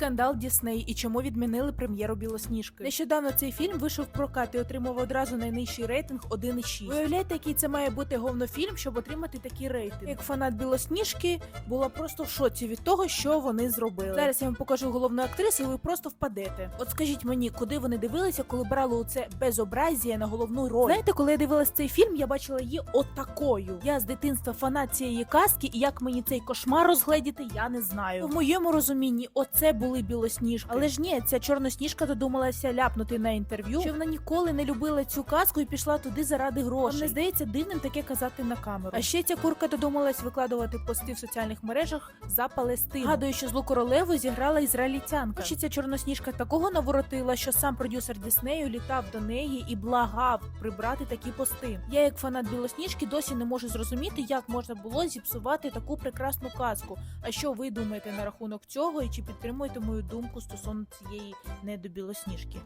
скандал Дісней і чому відмінили прем'єру Білосніжки. Нещодавно цей фільм вийшов в прокат і отримав одразу найнижчий рейтинг 1,6. Уявляєте, який це має бути говнофільм, щоб отримати такий рейтинг. Як фанат Білосніжки була просто в шоці від того, що вони зробили. Зараз я вам покажу головну актрису, і ви просто впадете. От скажіть мені, куди вони дивилися, коли брали у це безобразія на головну роль? Знаєте, коли я дивилась цей фільм, я бачила її отакою. Я з дитинства фанат цієї казки, і як мені цей кошмар розгледіти, я не знаю. В моєму розумінні, оце були білосніжки. Але ж ні, ця чорносніжка додумалася ляпнути на інтерв'ю, що вона ніколи не любила цю казку і пішла туди заради грошей. Не здається дивним таке казати на камеру. А ще ця курка додумалась викладувати пости в соціальних мережах за Палестину. Гадую, що злу королеву зіграла ізраїльтянка. Чи ця чорносніжка такого наворотила, що сам продюсер Діснею літав до неї і благав прибрати такі пости. Я, як фанат білосніжки, досі не можу зрозуміти, як можна було зіпсувати таку прекрасну казку. А що ви думаєте на рахунок цього і чи підтримуєте мою думку стосовно цієї недобілосніжки?